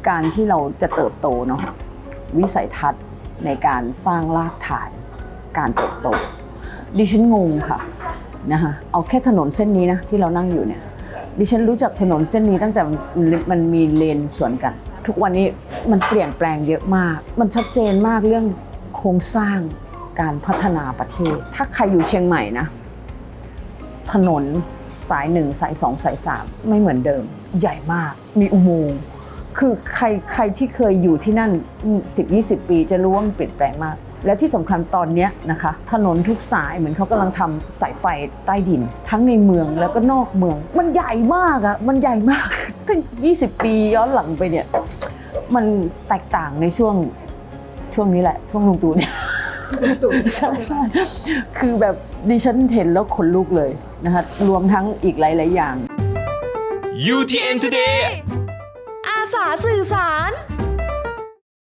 การที่เราจะเติบโตเนาะวิสัยทัศน์ในการสร้างรากฐานการเติบโต ดิฉันงงค่ะนะคะเอาแค่ถนนเส้นนี้นะที่เรานั่งอยู่เนี่ยดิฉันรู้จักถนนเส้นนี้ตั้งแต่มันมีเลนสวนกัน ทุกวันนี้มันเปลี่ยนแปลงเยอะมาก มันชัดเจนมากเรื่องโครงสร้างการพัฒนาประเทศ ถ้าใครอยู่เชียงใหม่นะ ถนนสายหนึ่งสายสองสายสามไม่เหมือนเดิม ใหญ่มากมีอุโมงค์ คือใครใครที่เคยอยู่ที่นั่น 10-20 ปีจะรู้ว่ามันเปลี่ยนแปลงมาก และที่สำคัญตอนเนี้ยนะคะ ถนนทุกสายเหมือนเขากำลังทำสายไฟใต้ดิน ทั้งในเมืองแล้วก็นอกเมือง มันใหญ่มากอะมันใหญ่มากตั้ง20 ปีย้อนหลังไปเนี่ยมันแตกต่างในช่วงช่วงนี้แหละ ช่วงลุงตู่เนี่ยใช่ใช่คือแบบดิฉันเห็นแล้วขนลุกเลยนะคะรวมทั้งอีกหลาย ๆ อย่าง UTN Today 啥子意思啊